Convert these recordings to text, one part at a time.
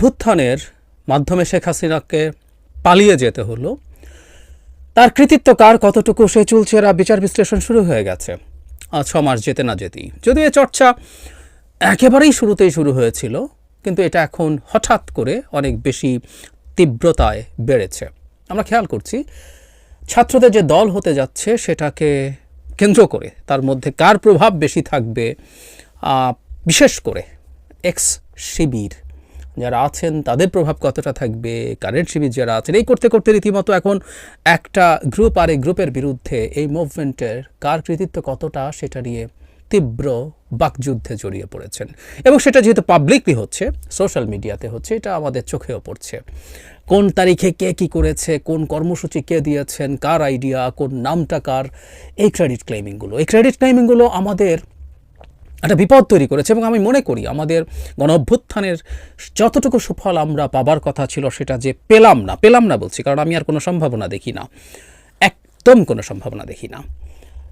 অভ্যুত্থানের মাধ্যমে শেখ হাসিনাকে পালিয়ে যেতে হলো। তার কৃতিত্ব কার, কতটুকু, সে চলছে চুলচেরা বিচার বিশ্লেষণ শুরু হয়ে গেছে। ছ মাস যেতে না যেতেই। যদিও এ চর্চা একেবারেই শুরুতেই শুরু হয়েছিল, কিন্তু এটা এখন হঠাৎ করে অনেক বেশি তীব্রতায় বেড়েছে। আমরা খেয়াল করছি, ছাত্রদের যে দল হতে যাচ্ছে সেটাকে কেন্দ্র করে, তার মধ্যে কার প্রভাব বেশি থাকবে বিশেষ করে এক্স শিবির যারা আছেন, তাদের প্রভাব কতটা থাকবে? কারেন্ট শিবির যারা আছেন, এই করতে করতে রীতিমতো এখন একটা গ্রুপ আর এই গ্রুপের বিরুদ্ধে এই মুভমেন্টের কার কৃতিত্ব কতটা সেটা নিয়ে তীব্র বাকযুদ্ধে জড়িয়ে পড়েছেন। এবং সেটা যেহেতু পাবলিকলি হচ্ছে সোশ্যাল মিডিয়াতে হচ্ছে, এটা আমাদের চোখেও পড়ছে। কোন তারিখে কে কি করেছে, কোন কর্মসূচি কে দিয়েছেন, কার আইডিয়া কোন নামটা কার, এই ক্রেডিট ক্লেমিংগুলো এই ক্রেডিট ক্লেমিংগুলো আমাদের একটা বিপদ তৈরি করেছে এবং আমি মনে করি আমাদের গণ অভ্যুত্থানের যতটুকু সুফল আমরা পাবার কথা ছিল সেটা যে পেলাম না পেলাম না বলছি, কারণ আমি আর কোনো সম্ভাবনা দেখি না, একদম কোনো সম্ভাবনা দেখি না।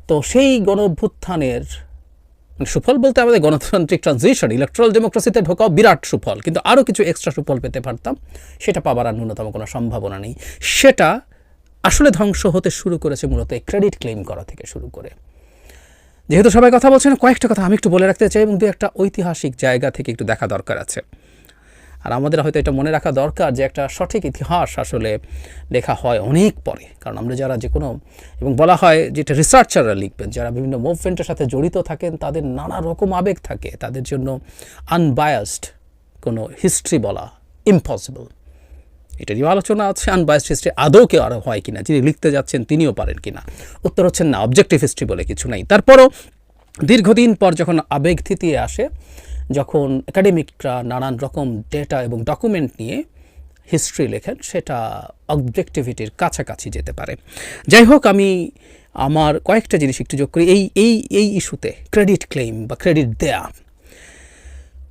তো সেই গণ অভ্যুত্থানের মানে সুফল বলতে আমাদের গণতান্ত্রিক ট্রানজিশন ইলেকট্রাল ডেমোক্রেসিতে ঢোকাও বিরাট সুফল, কিন্তু আরও কিছু এক্সট্রা সুফল পেতে পারতাম, সেটা পাবার আর ন্যূনতম কোনো সম্ভাবনা নেই। সেটা আসলে ধ্বংস হতে শুরু করেছে মূলত ক্রেডিট ক্লেম করা থেকে শুরু করে। যেহেতু সবাই কথা বলছেন, কয়েকটা কথা আমি একটু বলে রাখতে চাই এবং দু একটা ঐতিহাসিক জায়গা থেকে একটু দেখা দরকার আছে। আর আমাদের হয়তো এটা মনে রাখা দরকার যে একটা সঠিক ইতিহাস আসলে লেখা হয় অনেক পরে। কারণ আমরা যারা যে কোনো, এবং বলা হয় যেটা রিসার্চাররা লিখবেন, যারা বিভিন্ন মুভমেন্টের সাথে জড়িত থাকেন, তাদের নানা রকম আবেগ থাকে। তাদের জন্য আনবায়াসড কোনো হিস্ট্রি বলা ইম্পসিবল এটা নিয়ে আলোচনা আছে আনবায়াসড হিস্ট্রি আদৌ কেউ আরও হয় কিনা, যিনি লিখতে যাচ্ছেন তিনিও পারেন কিনা। উত্তর হচ্ছেন না অবজেক্টিভ হিস্ট্রি বলে কিছু নাই। তারপরও দীর্ঘদিন পর যখন আবেগ থিতিয়ে আসে, যখন একাডেমিকরা নানান রকম ডেটা এবং ডকুমেন্ট নিয়ে হিস্ট্রি লেখেন, সেটা অবজেক্টিভিটির কাছাকাছি যেতে পারে। যাই হোক, আমি আমার কয়েকটা জিনিস একটু যোগ করি। এই এই এই ইস্যুতে ক্রেডিট ক্লেম বা ক্রেডিট দেয়া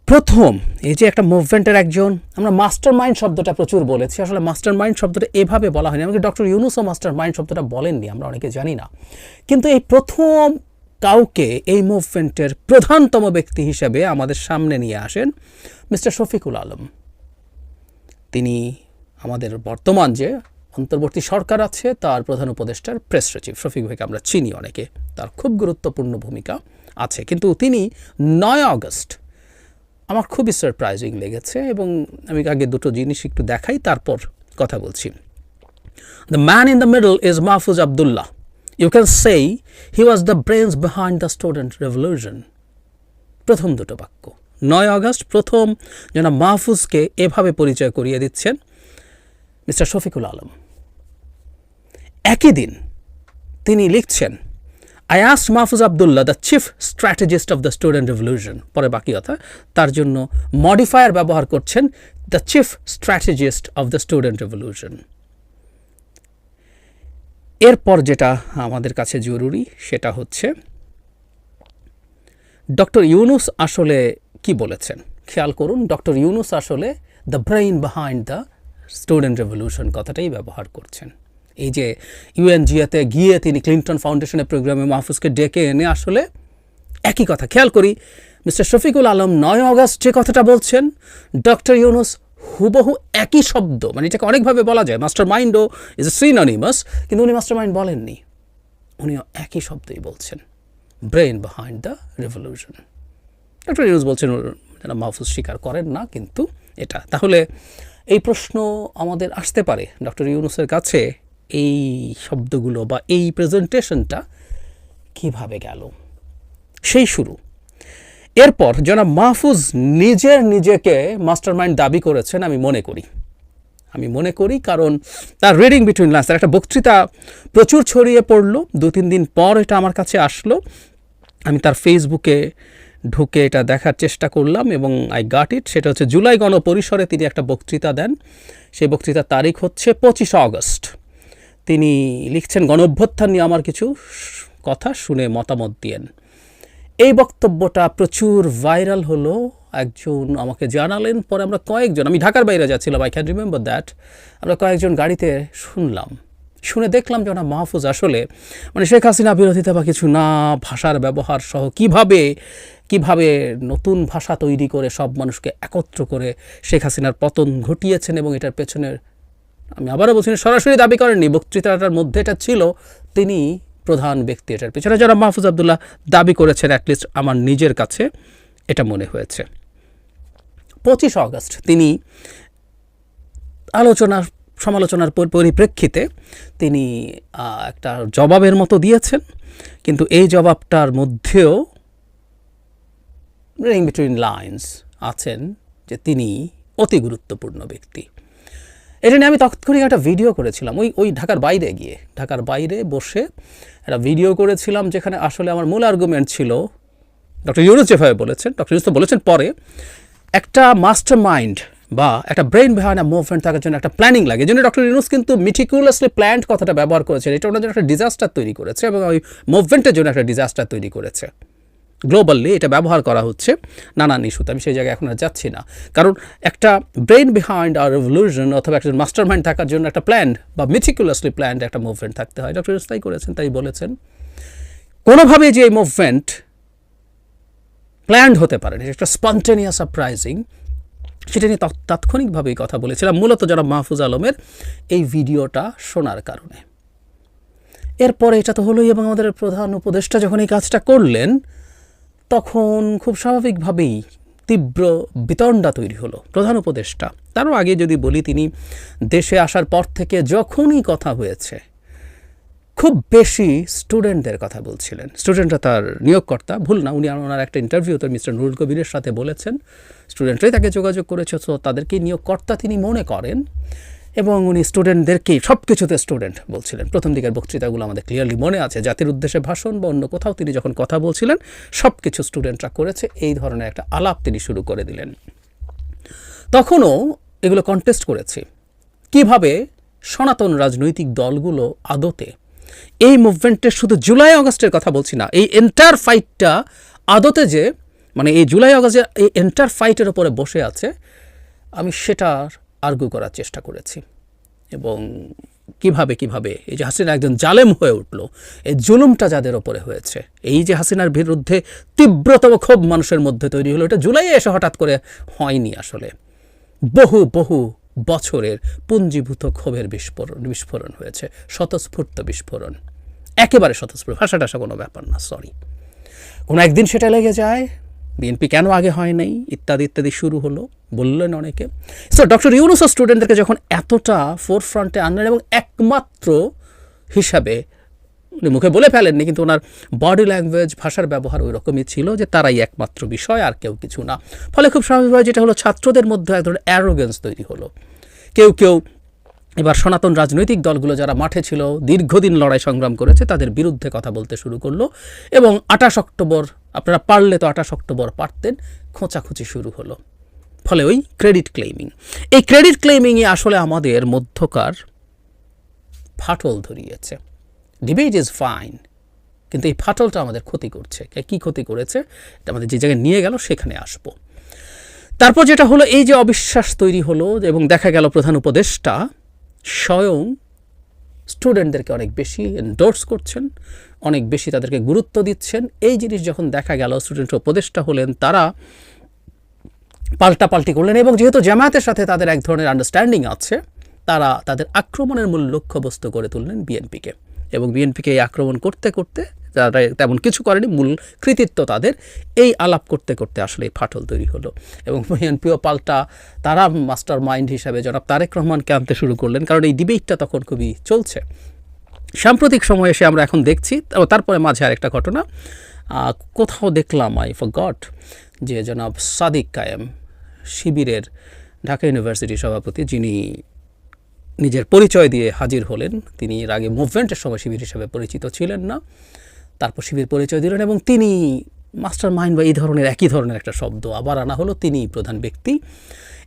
প্রথম, এই যে একটা মুভমেন্টের একজন, আমরা মাস্টার মাইন্ড শব্দটা প্রচুর বলেছি। আসলে মাস্টার মাইন্ড শব্দটা এভাবে বলা হয়নি। আমাকে ডক্টর ইউনুসও মাস্টার মাইন্ড শব্দটা বলেননি, আমরা অনেকে জানি না। কিন্তু এই প্রথম কাউকে এই মুভমেন্টের প্রধানতম ব্যক্তি হিসেবে আমাদের সামনে নিয়ে আসেন মিস্টার শফিকুল আলম। তিনি আমাদের বর্তমান যে অন্তর্বর্তী সরকার আছে, তার প্রধান উপদেষ্টার প্রেস সচিব। শফিক ভাইকে আমরা চিনি অনেকে, তার খুব গুরুত্বপূর্ণ ভূমিকা আছে। কিন্তু তিনি নয় আগস্ট আমার খুবই সারপ্রাইজিং লেগেছে এবং আমি আগে দুটো জিনিস একটু দেখাই, তারপর কথা বলছি। The man in the middle is Mahfuz Abdullah you can say he was the brains behind the student revolution প্রথম দুটো বাক্য। নয় আগস্ট, প্রথম যেন মাহফুজকে এভাবে পরিচয় করিয়ে দিচ্ছেন মিস্টার শফিকুল আলম। একই দিন তিনি লিখছেন I asked Mahfuz Abdullah the chief strategist of the student revolution পরে বাকি কথা, তার জন্য মডিফায়ার ব্যবহার করছেন the chief strategist of the student revolution এরপর যেটা আমাদের কাছে জরুরি, সেটা হচ্ছে ডক্টর ইউনুস আসলে কি বলেছেন? খেয়াল করুন, ডক্টর ইউনুস আসলে the brain behind the student revolution কথাটাই ব্যবহার করছেন। এই যে ইউএনজিয়াতে গিয়ে তিনি ক্লিন্টন ফাউন্ডেশনের প্রোগ্রামে মাহফুজকে ডেকে এনে আসলে একই কথা। খেয়াল করি মিস্টার শফিকুল আলম নয় অগস্ট যে কথাটা বলছেন ডক্টর ইউনুস হুবহু একই শব্দ মানে এটাকে অনেকভাবে বলা যায়। মাস্টার মাইন্ডও ইজ এ সিননিমাস কিন্তু উনি মাস্টার মাইন্ড বলেননি। উনিও একই শব্দই বলছেন। Brain behind the revolution doctor Yunus বলছেন যেন মাহফুজ স্বীকার করেন না, কিন্তু এটা। তাহলে এই প্রশ্ন আমাদের আসতে পারে ডক্টর ইউনুসের কাছে। এই শব্দগুলো বা এই প্রেজেন্টেশনটা কীভাবে গেল? সেই শুরু। এরপর জনাব মাহফুজ নিজের নিজেকে মাস্টারমাইন্ড দাবি করেছেন আমি মনে করি। আমি মনে করি কারণ তার রিডিং বিটুইন লাইন্স তার একটা বক্তৃতা প্রচুর ছড়িয়ে পড়ল। দু তিন দিন পর এটা আমার কাছে আসলো। আমি তার ফেসবুকে ঢুকে এটা দেখার চেষ্টা করলাম এবং আই গাট ইট সেটা হচ্ছে জুলাই গণপরিসরে তিনি একটা বক্তৃতা দেন। সেই বক্তৃতার তারিখ হচ্ছে পঁচিশে আগস্ট। তিনি লিখছেন, গণঅভ্যুত্থান নিয়ে আমার কিছু কথা শুনে মতামত দিয়েন। এই বক্তব্যটা প্রচুর ভাইরাল হলো। একজন আমাকে জানালেন, পরে আমরা কয়েকজন, আমি ঢাকার বাইরে যাচ্ছিলাম আই ক্যান রিমেম্বার দ্যাট আমরা কয়েকজন গাড়িতে শুনলাম। শুনে দেখলাম যে ওনার মাহফুজ আসলে মানে শেখ হাসিনা বিরোধিতা বা কিছু না, ভাষার ব্যবহার সহ কীভাবে কীভাবে নতুন ভাষা তৈরি করে সব মানুষকে একত্র করে শেখ হাসিনার পতন ঘটিয়েছেন এবং এটার পেছনের আমি আবারও বলছি সরাসরি দাবি করেননি। বক্তৃতাটার মধ্যে এটা ছিল, তিনি প্রধান ব্যক্তি এটার পেছনে যারা মাহফুজ আবদুল্লাহ দাবি করেছেন অ্যাটলিস্ট আমার নিজের কাছে এটা মনে হয়েছে। পঁচিশ অগস্ট তিনি আলোচনার সমালোচনার পরিপ্রেক্ষিতে তিনি একটা জবাবের মতো দিয়েছেন, কিন্তু এই জবাবটার মধ্যেও রিং বিটুইন লাইন্স আছেন যে তিনি অতি গুরুত্বপূর্ণ ব্যক্তি। এটা নিয়ে আমি তৎক্ষণিক একটা ভিডিও করেছিলাম। ওই ওই ঢাকার বাইরে গিয়ে, ঢাকার বাইরে বসে একটা ভিডিও করেছিলাম যেখানে আসলে আমার মূল আর্গুমেন্ট ছিল ডক্টর ইউনুস যেভাবে বলেছেন ডক্টর ইউনুস বলেছেন পরে, একটা মাস্টার মাইন্ড বা একটা ব্রেন বিহাইন্ড মুভমেন্ট থাকার জন্য একটা প্ল্যানিং লাগে। জন্য ডক্টর ইউনুস কিন্তু মিটিকুলাসলি প্ল্যান্ড কথাটা ব্যবহার করেছেন। এটা ওনার জন্য একটা ডিজাস্টার তৈরি করেছে এবং ওই মুভমেন্টের জন্য একটা ডিজাস্টার তৈরি করেছে। গ্লোবালি এটা ব্যবহার করা হচ্ছে নানান ইস্যুতে। আমি সেই জায়গায় এখন আর যাচ্ছি না। কারণ একটা ব্রেন বিহাইন্ড আর রেভলিউশন অথবা একটা মাস্টার মাইন্ড থাকার জন্য একটা প্ল্যান বা মিটিকুলাসলি প্ল্যান্ড একটা মুভমেন্ট থাকতে হয়। ডক্টর তাই করেছেন, তাই বলেছেন। কোনোভাবে যে এই মুভমেন্ট প্ল্যান্ড হতে পারে একটা স্পন্টেনিয়াস সারপ্রাইজিং সেটা নিয়ে তাৎক্ষণিকভাবেই কথা বলেছিলাম। মূলত যারা মাহফুজ আলমের এই ভিডিওটা শোনার কারণে। এরপরে এটা তো হলোই এবং আমাদের প্রধান উপদেষ্টা যখন এই কাজটা করলেন তখন খুব স্বাভাবিকভাবেই তীব্র বিতণ্ডা তৈরি হলো প্রধান উপদেষ্টা। তারও আগে যদি বলি তিনি, দেশে আসার পর থেকে যখনই কথা হয়েছে, খুব বেশি স্টুডেন্টদের কথা বলছিলেন। স্টুডেন্টরা তার নিয়োগকর্তা, ভুল না, উনি ওনার একটা ইন্টারভিউতে মিস্টার নুরুল কবিরের সাথে বলেছেন। স্টুডেন্টরাই তাকে যোগাযোগ করেছে, তো তাদেরকে নিয়োগকর্তা তিনি মনে করেন এবং উনি স্টুডেন্টদেরকেই সব কিছুতে স্টুডেন্ট বলছিলেন। প্রথম দিকের বক্তৃতাগুলো আমাদের ক্লিয়ারলি মনে আছে। জাতির উদ্দেশ্যে ভাষণ বা অন্য কোথাও তিনি যখন কথা বলছিলেন সব কিছু স্টুডেন্টরা করেছে। এই ধরনের একটা আলাপ তিনি শুরু করে দিলেন। তখনও এগুলো কন্টেস্ট করেছি। কীভাবে সনাতন রাজনৈতিক দলগুলো আদতে? এই মুভমেন্টের শুধু জুলাই আগস্টের কথা বলছি না, এই এন্টার ফাইটটা আদতে যে মানে এই জুলাই আগস্টের, এই এন্টার ফাইটের ওপরে বসে আছে, আমি সেটার আর্গু করার চেষ্টা করেছি। এবং কীভাবে কীভাবে? এই যে হাসিনা একজন জালেম হয়ে উঠল, এই জুলুমটা যাদের ওপরে হয়েছে, এই যে হাসিনার বিরুদ্ধে তীব্রতম ক্ষোভ মানুষের মধ্যে তৈরি হলো, এটা জুলাইয়ে এসে হঠাৎ করে হয়নি আসলে। বহু বহু বছরের পুঞ্জীভূত ক্ষোভের বিস্ফোরণ বিস্ফোরণ হয়েছে, স্বতঃস্ফূর্ত বিস্ফোরণ। একেবারে স্বতঃস্ফূর্ত ভাষা কোনো ব্যাপার না সরি কোনো একদিন সেটা লেগে যায় বিএনপি কেন আগে হয় নাই? ইত্যাদি ইত্যাদি শুরু হলো, বললেন অনেকে। সো ডক্টর ইউনুস স্টুডেন্টদেরকে যখন এতটা ফোর ফ্রন্টে আনলেন এবং একমাত্র হিসাবে উনি মুখে বলে ফেলেননি, কিন্তু ওনার বডি ল্যাঙ্গুয়েজ ভাষার ব্যবহার ওই রকমই ছিল যে তারাই একমাত্র বিষয়, আর কেউ কিছু না। ফলে খুব স্বাভাবিকভাবে যেটা হলো, ছাত্রদের মধ্যে এক ধরনের অ্যারোগেন্স তৈরি হলো। কেউ কেউ এবার সনাতন রাজনৈতিক দলগুলো যারা মাঠে ছিল, দীর্ঘদিন লড়াই সংগ্রাম করেছে, তাদের বিরুদ্ধে কথা বলতে শুরু করল এবং আঠাশ অক্টোবর, আপনারা পারলে তো আঠাশ অক্টোবর পারতেন, খোঁচাখুচি শুরু হলো। ফলে ওই ক্রেডিট ক্লেমিং এই ক্রেডিট ক্লেমিংয়ে আসলে আমাদের মধ্যকার ফাটল ধরিয়েছে। ডিবেট ইজ ফাইন কিন্তু এই ফাটলটা আমাদের ক্ষতি করছে। কে কী ক্ষতি করেছে, এটা আমাদের যে জায়গায় নিয়ে গেল, সেখানে আসব। তারপর যেটা হলো, এই যে অবিশ্বাস তৈরি হলো এবং দেখা গেল প্রধান উপদেষ্টা স্বয়ং স্টুডেন্টদেরকে অনেক বেশি এন্ডোর্স করছেন, অনেক বেশি তাদেরকে গুরুত্ব দিচ্ছেন। এই জিনিস যখন দেখা গেল স্টুডেন্ট উপদেষ্টা হলেন, তারা পাল্টাপাল্টি করলেন এবং যেহেতু জামায়াতের সাথে তাদের এক ধরনের আন্ডারস্ট্যান্ডিং আছে, তারা তাদের আক্রমণের মূল লক্ষ্যবস্তু করে তুললেন বিএনপিকে এবং বিএনপিকে এই আক্রমণ করতে করতে তারা তেমন কিছু করেনি, মূল কৃতিত্ব তাদের। এই আলাপ করতে করতে আসলে এই ফাটল তৈরি হলো। এবং বিএনপিও পাল্টা তারা মাস্টার মাইন্ড হিসাবে জনাব তারেক রহমানকে আনতে শুরু করলেন, কারণ এই ডিবেটটা তখন খুবই চলছে। সাম্প্রতিক সময়ে এসে আমরা এখন দেখছি তারপরে মাঝে আরেকটা ঘটনা। কোথাও দেখলাম, আই ফর গড যে জনাব সাদিক কায়েম শিবিরের ঢাকা ইউনিভার্সিটির সভাপতি, যিনি নিজের পরিচয় দিয়ে হাজির হলেন। তিনি এর আগে মুভমেন্টের সময় শিবির হিসেবে পরিচিত ছিলেন না। তারপর শিবির পরিচয় দিলেন এবং তিনি মাস্টার মাইন্ড বা এই ধরনের একই ধরনের একটা শব্দ আবার আনা হলো। তিনি প্রধান ব্যক্তি।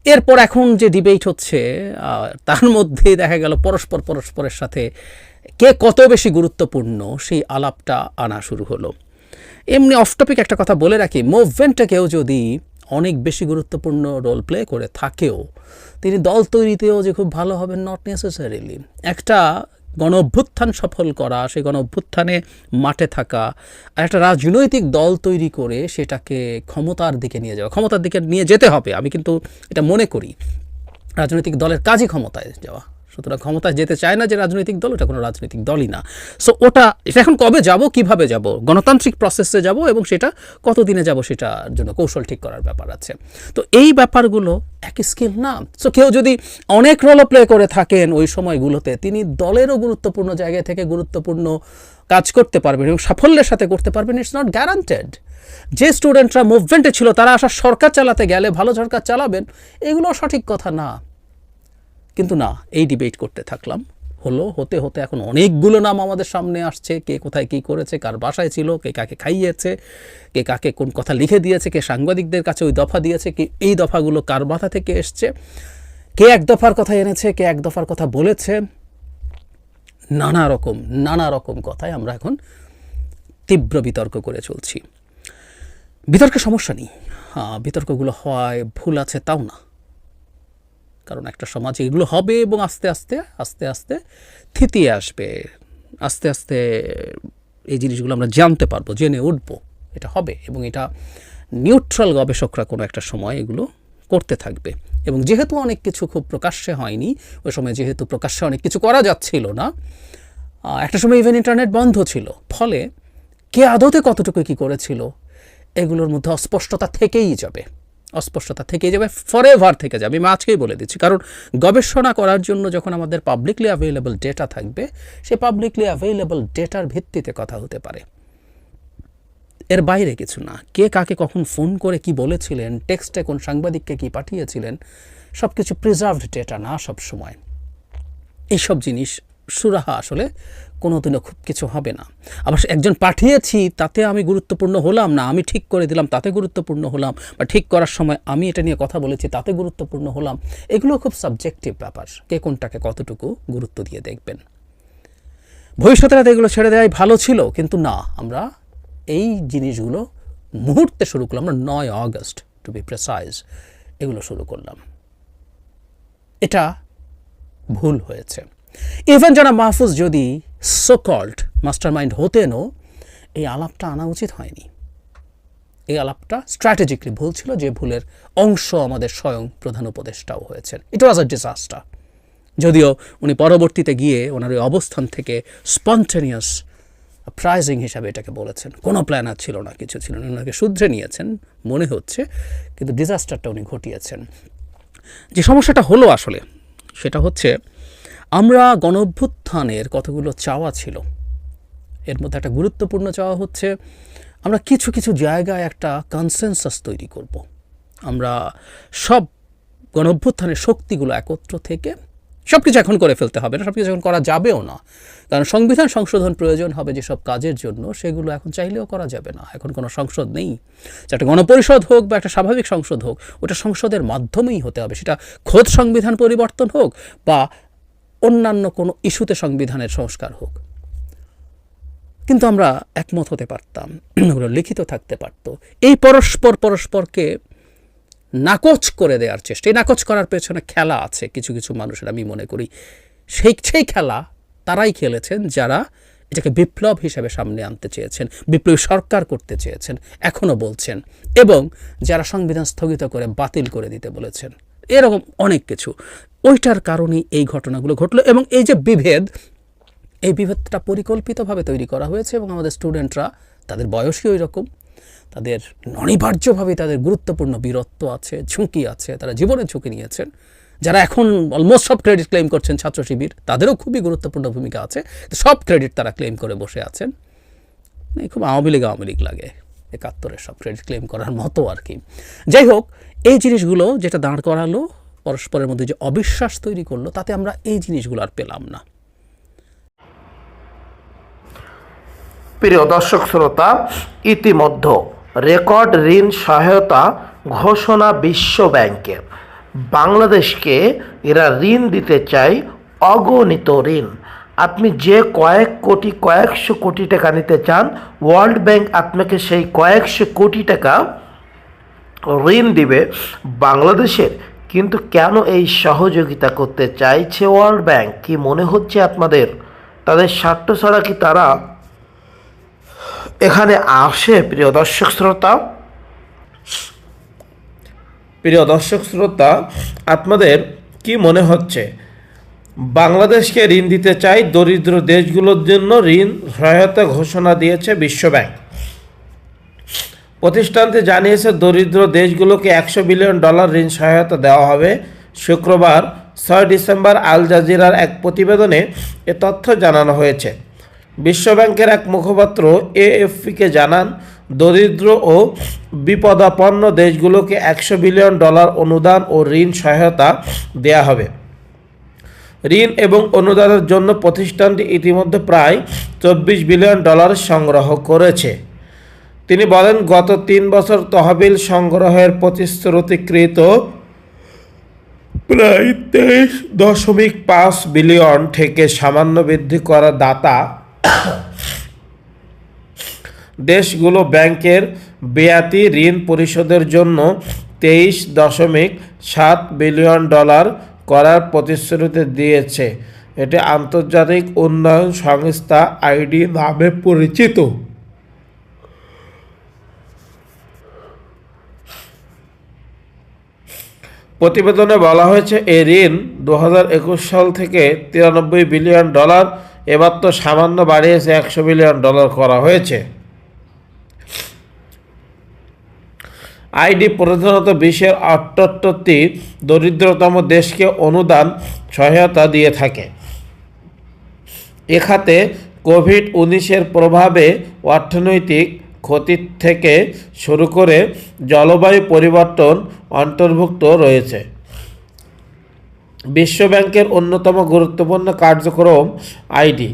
এরপর এখন যে ডিবেট হচ্ছে তার মধ্যে দেখা গেল পরস্পর পরস্পরের সাথে কে কত বেশি গুরুত্বপূর্ণ সেই আলাপটা আনা শুরু হলো। এমনি অফ টপিক একটা কথা বলে রাখি মুভমেন্টটাকেও যদি অনেক বেশি গুরুত্বপূর্ণ রোল প্লে করে থাকেও, তিনি দল তৈরিতেও যে খুব ভালো হবেন নট নেসেসারিলি একটা গণ অভ্যুত্থান সফল করা, সেই গণ অভ্যুত্থানে মাঠে থাকা আর একটা রাজনৈতিক দল তৈরি করে সেটাকে ক্ষমতার দিকে নিয়ে যাওয়া। ক্ষমতার দিকে নিয়ে যেতে হবে, আমি কিন্তু এটা মনে করি। রাজনৈতিক দলের কাজই ক্ষমতায় যাওয়া। সুতরাং ক্ষমতায় যেতে চায় না যে রাজনৈতিক দল, ওটা কোনো রাজনৈতিক দলই না। সো ওটা, এটা এখন কবে যাব, কীভাবে যাব? গণতান্ত্রিক প্রসেসে যাব এবং সেটা কতদিনে যাব সেটার জন্য কৌশল ঠিক করার ব্যাপার আছে। তো এই ব্যাপারগুলো একই স্কিল না। সো কেউ যদি অনেক রোল প্লে করে থাকেন ওই সময়গুলোতে, তিনি দলেরও গুরুত্বপূর্ণ জায়গা থেকে গুরুত্বপূর্ণ কাজ করতে পারবেন এবং সাফল্যের সাথে করতে পারবেন ইটস নট গ্যারান্টেড যে স্টুডেন্টরা মুভমেন্টে ছিল, তারা আসা সরকার চালাতে গেলে ভালো সরকার চালাবেন, এগুলো সঠিক কথা না। কিন্তু না, এই ডিবেট করতে থাকলাম। হলো, হতে হতে এখন অনেকগুলো নাম আমাদের সামনে আসছে, কে কোথায় কি করেছে, কার বাসায় ছিল, কে কাকে খাইয়েছে, কে কাকে কোন কথা লিখে দিয়েছে, কে সাংবাদিকদের কাছে ওই দফা দিয়েছে, কি এই দফাগুলো কার মাথা থেকে এসছে, কে এক দফার কথা এনেছে, কে এক দফার কথা বলেছে, নানা রকম নানা রকম কথায় আমরা এখন তীব্র বিতর্ক করে চলছি। বিতর্কের সমস্যা নেই। বিতর্কগুলো হয়, ভুল আছে, তাও না। কারণ একটা সমাজ এগুলো হবে এবং আস্তে আস্তে আস্তে আস্তে থিতিয়ে আসবে। আস্তে আস্তে এই জিনিসগুলো আমরা জানতে পারব, জেনে উঠবো, এটা হবে এবং এটা নিউট্রাল গবেষকরা কোনো একটা সময় এগুলো করতে থাকবে। এবং যেহেতু অনেক কিছু খুব প্রকাশ্যে হয়নি, ওই সময় যেহেতু প্রকাশ্যে অনেক কিছু করা যাচ্ছিল না একটা সময় ইভেন ইন্টারনেট বন্ধ ছিল। ফলে কে আদতে কতটুকু কি করেছিল, এগুলোর মধ্যে অস্পষ্টতা থেকেই যাবে। অস্পষ্টতা থেকেই যাবে ফরএভার থেকে যাবে। আমি আজকেই বলে দিচ্ছি, কারণ গবেষণা করার জন্য যখন আমাদের পাবলিকলি অ্যাভেলেবল ডেটা থাকবে, সে পাবলিকলি অ্যাভেলেবল ডেটার ভিত্তিতে কথা হতে পারে। এর বাইরে কিছু না। কে কাকে কখন ফোন করে, কি বলেছিলেন টেক্সটে কোন সাংবাদিককে কি পাঠিয়েছিলেন সব কিছু প্রিজার্ভড ডেটা না সব সময় এইসব জিনিস সুরাহা আসলে কোনোদিনও খুব কিছু হবে না। আবার একজন পাঠিয়েছি, তাতে আমি গুরুত্বপূর্ণ হলাম না, আমি ঠিক করে দিলাম, তাতে গুরুত্বপূর্ণ হলাম বা ঠিক করার সময় আমি এটা নিয়ে কথা বলেছি, তাতে গুরুত্বপূর্ণ হলাম, এগুলো খুব সাবজেক্টিভ ব্যাপার, কে কোনটাকে কতটুকু গুরুত্ব দিয়ে দেখবেন। ভবিষ্যতে রাতে এগুলো ছেড়ে দেওয়াই ভালো ছিল, কিন্তু না, আমরা এই জিনিসগুলো মুহূর্তে শুরু করলাম, আমরা নয় আগস্ট টু বি প্রেসাইজ এগুলো শুরু করলাম। এটা ভুল হয়েছে। ইভেন যারা মাহফুজ যদি সোকল্ড মাস্টার মাইন্ড হতেনও, এই আলাপটা আনা উচিত হয়নি। এই আলাপটা স্ট্র্যাটেজিকলি ভুল ছিল, যে ভুলের অংশ আমাদের স্বয়ং প্রধান উপদেষ্টাও হয়েছেন। ইট ওয়াজ আ ডিজাস্টার যদিও উনি পরবর্তীতে গিয়ে ওনার ওই অবস্থান থেকে স্পন্টেনিয়াস প্রাইজিং হিসাবে এটাকে বলেছেন। কোনো প্ল্যান আর ছিল না, কিছু ছিল না। ওনাকে শুধরে নিয়েছেন, মনে হচ্ছে, কিন্তু ডিজাস্টারটা উনি ঘটিয়েছেন। যে সমস্যাটা হলো আসলে, সেটা হচ্ছে আমরা গণঅভ্যুত্থানের কতগুলো চাওয়া ছিল? এর মধ্যে একটা গুরুত্বপূর্ণ চাওয়া হচ্ছে, আমরা কিছু কিছু জায়গায় একটা কনসেনসাস তৈরি করব। আমরা সব গণঅভ্যুত্থানের শক্তিগুলো একত্র থেকে সব কিছু এখন করে ফেলতে হবে না সব কিছু এখন করা যাবেও না। কারণ সংবিধান সংশোধন প্রয়োজন হবে যেসব কাজের জন্য, সেগুলো এখন চাইলেও করা যাবে না। এখন কোনো সংসদ নেই। যে একটা গণপরিষদ হোক বা একটা স্বাভাবিক সংসদ হোক, ওটা সংসদের মাধ্যমেই হতে হবে। সেটা খোদ সংবিধান পরিবর্তন হোক বা অন্যান্য কোনো ইস্যুতে সংবিধানের সংস্কার হোক। কিন্তু আমরা একমত হতে পারতাম, ওগুলো লিখিত থাকতে পারত। এই পরস্পর পরস্পরকে নাকচ করে দেওয়ার চেষ্টা, এই নাকচ করার পেছনে খেলা আছে কিছু কিছু মানুষের, আমি মনে করি। সেই সেই খেলা তারাই খেলেছেন যারা এটাকে বিপ্লব হিসেবে সামনে আনতে চেয়েছেন, বিপ্লবী সরকার করতে চেয়েছেন এখনও বলছেন। এবং যারা সংবিধান স্থগিত করে বাতিল করে দিতে বলেছেন, এরকম অনেক কিছু। ওইটার কারণেই এই ঘটনাগুলো ঘটলো এবং এই যে বিভেদ, এই বিভেদটা পরিকল্পিতভাবে তৈরি করা হয়েছে এবং আমাদের স্টুডেন্টরা, তাদের বয়সই ওই রকম তাদের অনিবার্যভাবে তাদের গুরুত্বপূর্ণ বীরত্ব আছে, ঝুঁকি আছে, তারা জীবনের ঝুঁকি নিয়েছেন। যারা এখন অলমোস্ট সব ক্রেডিট ক্লেম করছেন ছাত্র শিবির, তাদেরও খুবই গুরুত্বপূর্ণ ভূমিকা আছে। সব ক্রেডিট তারা ক্লেম করে বসে আছেন। এই খুব আওয়ামী লীগ আওয়ামী লীগ লাগে একাত্তরের সব ক্রেডিট ক্লেম করার মতো আর কি। যাই হোক, এই জিনিসগুলো যেটা দাঁড় করালো পরস্পরের মধ্যে যে অবিশ্বাস তৈরি করল, তাতে আমরা এই জিনিসগুলো আর পেলাম না। প্রিয় দর্শক শ্রোতা, ইতিমধ্যে রেকর্ড ঋণ সহায়তা ঘোষণা বিশ্ব ব্যাংকের। বাংলাদেশকে এরা ঋণ দিতে চায় অগণিত ঋণ। আপনি যে কয়েক কোটি, কয়েকশো কোটি টাকা নিতে চান, ওয়ার্ল্ড ব্যাংক আপনাকে সেই কয়েকশো কোটি টাকা ঋণ দিবে। বাংলাদেশের কিন্তু কেন এই সহযোগিতা করতে চাইছে ওয়ার্ল্ড ব্যাংক কি মনে হচ্ছে আপনাদের? তাদের স্বার্থ ছাড়া কি তারা এখানে আসে, প্রিয় দর্শক শ্রোতা? প্রিয় দর্শক শ্রোতা, আপনাদের কি মনে হচ্ছে? বাংলাদেশকে ঋণ দিতে চাই দরিদ্র দেশগুলোর জন্য ঋণ সহায়তা ঘোষণা দিয়েছে বিশ্বব্যাংক। প্রতিষ্ঠানটি জানিয়েছে, দরিদ্র দেশগুলোকে একশো বিলিয়ন ডলার ঋণ সহায়তা দেওয়া হবে। শুক্রবার, ছয় ডিসেম্বর আল জাজিরার এক প্রতিবেদনে এ তথ্য জানানো হয়েছে। বিশ্বব্যাংকের এক মুখপাত্র এএফপিকে জানান, দরিদ্র ও বিপদাপন্ন দেশগুলোকে একশো বিলিয়ন ডলার অনুদান ও ঋণ সহায়তা দেয়া হবে। ঋণ এবং অনুদানের জন্য প্রতিষ্ঠানটি ইতিমধ্যে প্রায় চব্বিশ বিলিয়ন ডলার সংগ্রহ করেছে। তিনি বলেন, গত তিন বছর তহবিল সংগ্রহের প্রতিশ্রুতিকৃত প্রায় তেইশ দশমিক পাঁচ বিলিয়ন থেকে সামান্য বৃদ্ধি করা দাতা দেশগুলো ব্যাংকের বেয়াতি ঋণ পরিশোধের জন্য তেইশ দশমিক সাত বিলিয়ন ডলার করার প্রতিশ্রুতি দিয়েছে। এটি আন্তর্জাতিক উন্নয়ন সংস্থা আইডি নামে পরিচিত। প্রতিবেদনে বলা হয়েছে এই ঋণ দু হাজার একুশ সাল থেকে তিরানব্বই বিলিয়ন ডলার এবার তো সামান্য বাড়িয়েছে একশো বিলিয়ন ডলার করা হয়েছে। আইডি প্রধানত বিশ্বের আটাত্তরটি দরিদ্রতম দেশকে অনুদান সহায়তা দিয়ে থাকে। এ খাতে কোভিড উনিশের প্রভাবে অর্থনৈতিক ক্ষতির থেকে শুরু করে জলবায়ু পরিবর্তন অন্তর্ভুক্ত রয়েছে। বিশ্বব্যাংকের অন্যতম গুরুত্বপূর্ণ কার্যক্রম আইডি।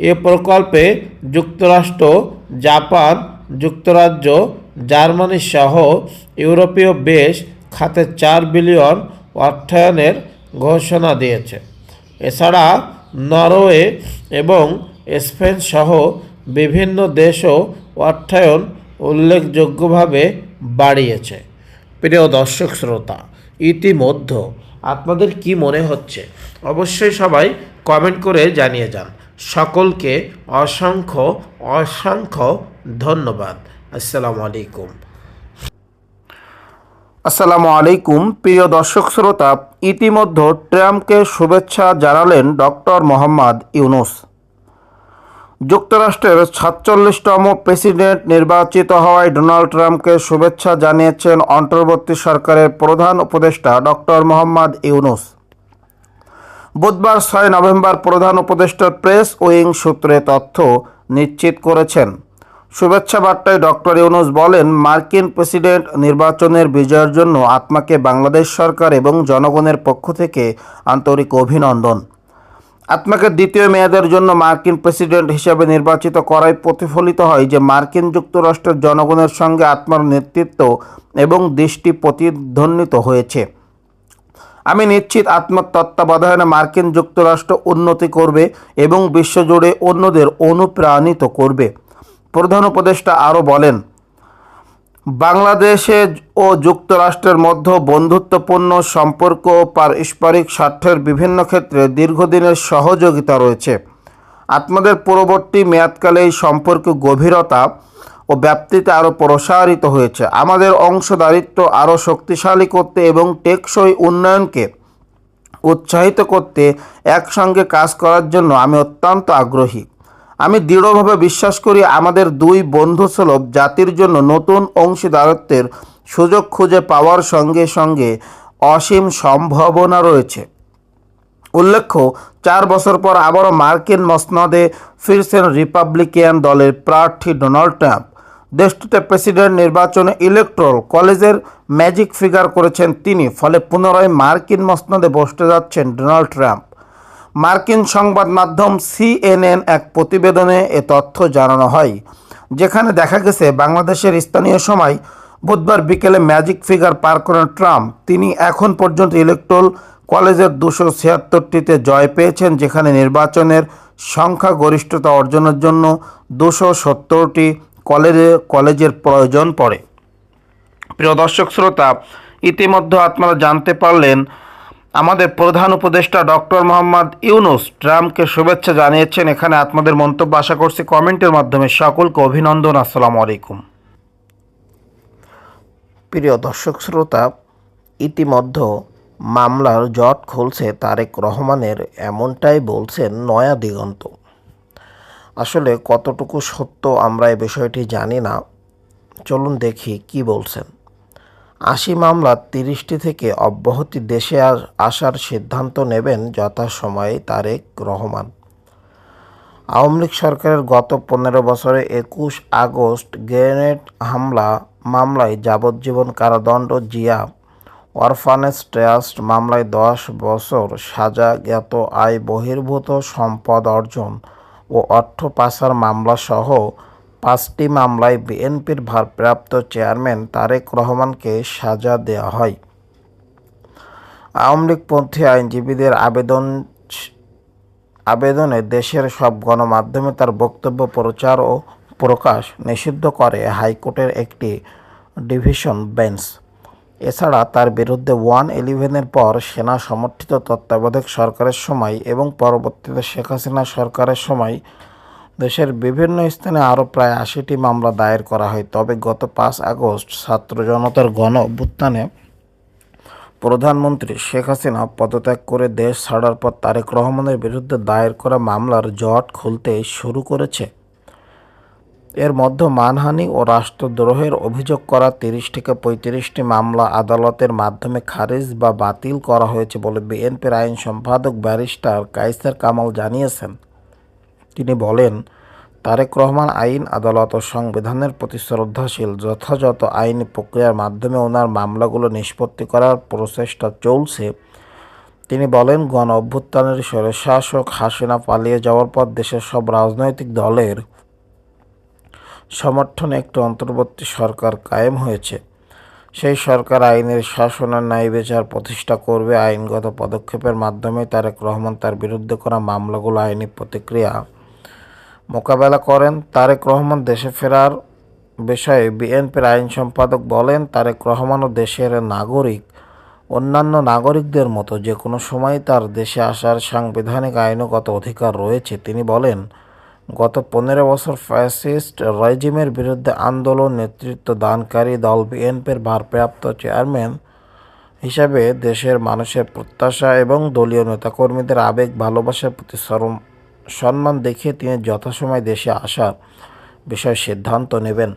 এ প্রকল্পে যুক্তরাষ্ট্র, জাপান, যুক্তরাজ্য, জার্মানি সহ ইউরোপীয় বেশ খাতে চার বিলিয়ন অর্থায়নের ঘোষণা দিয়েছে। এছাড়া নরওয়ে এবং স্পেন সহ বিভিন্ন দেশও অর্থায়ন উল্লেখযোগ্যভাবে বাড়িয়েছে। প্রিয় দর্শক শ্রোতা, ইতিমধ্যে আপনাদের কি মনে হচ্ছে? অবশ্যই সবাই কমেন্ট করে জানিয়ে যান। সকলকে অসংখ্য অসংখ্য ধন্যবাদ। আসসালামু আলাইকুম। আসসালামু আলাইকুম। প্রিয় দর্শক শ্রোতা, ইতিমধ্যে ট্রাম্পকে শুভেচ্ছা জানালেন ডক্টর মোহাম্মদ ইউনুস। যুক্তরাষ্ট্রের সাতচল্লিশতম প্রেসিডেন্ট নির্বাচিত হওয়ায় ডোনাল্ড ট্রাম্পকে শুভেচ্ছা জানিয়েছেন অন্তর্বর্তী সরকারের প্রধান উপদেষ্টা ডক্টর মোহাম্মদ ইউনুস। বুধবার ছয় নভেম্বর প্রধান উপদেষ্টার প্রেস উইং সূত্রে তথ্য নিশ্চিত করেছেন। শুভেচ্ছা বার্তায় ডক্টর ইউনুস বলেন, মার্কিন প্রেসিডেন্ট নির্বাচনের বিজয়ের জন্য আত্মাকে বাংলাদেশ সরকার এবং জনগণের পক্ষ থেকে আন্তরিক অভিনন্দন। আত্মাকে দ্বিতীয় মেয়াদের জন্য মার্কিন প্রেসিডেন্ট হিসেবে নির্বাচিত করায় প্রতিফলিত হয় যে মার্কিন যুক্তরাষ্ট্রের জনগণের সঙ্গে আত্মার নেতৃত্ব এবং দৃষ্টি প্রতিধ্বনিত হয়েছে। আমি নিশ্চিত আত্মার তত্ত্বাবধানে মার্কিন যুক্তরাষ্ট্র উন্নতি করবে এবং বিশ্বজুড়ে অন্যদের অনুপ্রাণিত করবে। প্রধান উপদেষ্টা আরও বলেন বাংলাদেশে ও যুক্তরাষ্ট্রের মধ্যে বন্ধুত্বপূর্ণ সম্পর্ক ও পারস্পরিক স্বার্থের বিভিন্ন ক্ষেত্রে দীর্ঘদিনের সহযোগিতা রয়েছে। আপনাদের পরবর্তী মেয়াদকালে এই সম্পর্ক গভীরতা ও ব্যাপ্তিতে আরও প্রসারিত হয়েছে। আমাদের অংশদারিত্ব আরও শক্তিশালী করতে এবং টেকসই উন্নয়নকে উৎসাহিত করতে একসঙ্গে কাজ করার জন্য আমি অত্যন্ত আগ্রহী। আমি দৃঢ়ভাবে বিশ্বাস করি আমাদের দুই বন্ধুসুলভ জাতির জন্য নতুন অংশীদারত্বের সুযোগ খুঁজে পাওয়ার সঙ্গে সঙ্গে অসীম সম্ভাবনা রয়েছে। উল্লেখ্য, চার বছর পর আবারও মার্কিন মসনদে ফিরছেন রিপাবলিকান দলের প্রার্থী ডোনাল্ড ট্রাম্প। দেশটিতে প্রেসিডেন্ট নির্বাচনে ইলেকট্রাল কলেজের ম্যাজিক ফিগার করেছেন তিনি, ফলে পুনরায় মার্কিন মসনদে বসতে যাচ্ছেন ডোনাল্ড ট্রাম্প। মার্কিন সংবাদ মাধ্যম সিএনএন এক প্রতিবেদনে এ তথ্য জানানো হয়, যেখানে দেখা গেছে বাংলাদেশের স্থানীয় সময় বুধবার বিকেলে ম্যাজিক ফিগার পার করেন ট্রাম্প। তিনি এখন পর্যন্ত ইলেকট্রল কলেজের দুশো ছিয়াত্তরটিতে জয় পেয়েছেন, যেখানে নির্বাচনের সংখ্যাগরিষ্ঠতা অর্জনের জন্য দুশো সত্তরটি কলেজে, কলেজের প্রয়োজন পড়ে। প্রিয় দর্শক, শ্রোতা, ইতিমধ্যে আপনারা জানতে পারলেন আমাদের প্রধান উপদেষ্টা ডক্টর মোহাম্মদ ইউনুস ট্রাম্পকে শুভেচ্ছা জানিয়েছেন। এখানে আপনাদের মন্তব্য আশা করছি কমেন্টের মাধ্যমে সকলকে অভিনন্দন। আসসালামু আলাইকুম। প্রিয় দর্শক শ্রোতা, ইতিমধ্যে মামলার জট খুলছে তারেক রহমানের, এমনটাই বলছেন নয়া দিগন্ত। আসলে কতটুকু সত্য আমরা এই বিষয়টি জানি না। চলুন দেখি কি বলছেন। আশি মামলা তিরিশটি থেকে অব্যাহতি দেশে আসার সিদ্ধান্ত নেবেন যথাসময়ে তারেক রহমান। আওয়ামী লীগ সরকারের গত পনেরো বছরে একুশ আগস্ট গ্রেনেড হামলা, মামলায় যাবজ্জীবন কারাদণ্ড, জিয়া অরফানেজ ট্রাস্ট মামলায় দশ বছর সাজা জ্ঞাত আয় বহির্ভূত সম্পদ অর্জন ও অর্থ পাচার মামলাসহ পাঁচটি মামলায় বিএনপির ভারপ্রাপ্ত চেয়ারম্যান তারেক রহমানকে সাজা দেওয়া হয়। আওয়ামী লীগপন্থী আইনজীবীদের আবেদন আবেদনে দেশের সব গণমাধ্যমে তার বক্তব্য, প্রচার ও প্রকাশ নিষিদ্ধ করে হাইকোর্টের একটি ডিভিশন বেঞ্চ। এছাড়া তার বিরুদ্ধে ওয়ান ইলেভেনের পর সেনা সমর্থিত তত্ত্বাবধায়ক সরকারের সময় এবং পরবর্তীতে শেখ হাসিনা সরকারের সময় দেশের বিভিন্ন স্থানে আরও প্রায় আশিটি মামলা দায়ের করা হয়। তবে গত পাঁচ আগস্ট ছাত্র জনতার গণ অভ্যুত্থানে প্রধানমন্ত্রী শেখ হাসিনা পদত্যাগ করে দেশ ছাড়ার পর তারেক রহমানের বিরুদ্ধে দায়ের করা মামলার জট খুলতে শুরু করেছে। এর মধ্যে মানহানি ও রাষ্ট্রদ্রোহের অভিযোগ করা তিরিশ থেকে পঁয়ত্রিশটি মামলা আদালতের মাধ্যমে খারিজ বা বাতিল করা হয়েছে বলে বিএনপির আইন সম্পাদক ব্যারিস্টার কাইসার কামাল জানিয়েছেন। তিনি বলেন, তারেক রহমান আইন, আদালত ও সংবিধানের প্রতি শ্রদ্ধাশীল যথাযথ আইনি প্রক্রিয়ার মাধ্যমে ওনার মামলাগুলো নিষ্পত্তি করার প্রচেষ্টা চলছে। তিনি বলেন, গণ অভ্যুত্থানের স্বৈরশাসক হাসিনা পালিয়ে যাওয়ার পর দেশের সব রাজনৈতিক দলের সমর্থনে একটি অন্তর্বর্তী সরকার কায়েম হয়েছে। সেই সরকার আইনের শাসনের ন্যায় বিচার প্রতিষ্ঠা করবে। আইনগত পদক্ষেপের মাধ্যমে তারেক রহমান তার বিরুদ্ধে করা মামলাগুলো আইনি প্রতিক্রিয়া মোকাবেলা করেন তারেক রহমান দেশে ফেরার বিষয়ে বিএনপির আইন সম্পাদক বলেন, তারেক রহমানও দেশের নাগরিক। অন্যান্য নাগরিকদের মতো যে কোনো সময় তার দেশে আসার সাংবিধানিক আইনগত অধিকার রয়েছে, তিনি বলেন, গত পনেরো বছর ফ্যাসিস্ট রেজিমের বিরুদ্ধে আন্দোলন নেতৃত্ব দানকারী দল বিএনপির ভারপ্রাপ্ত চেয়ারম্যান হিসাবে দেশের মানুষের প্রত্যাশা এবং দলীয় নেতাকর্মীদের আবেগ, ভালোবাসার প্রতি সম্মান দেখিয়ে তিনি যথাসময় দেশে আসার বিষয়ে সিদ্ধান্ত নেবেন।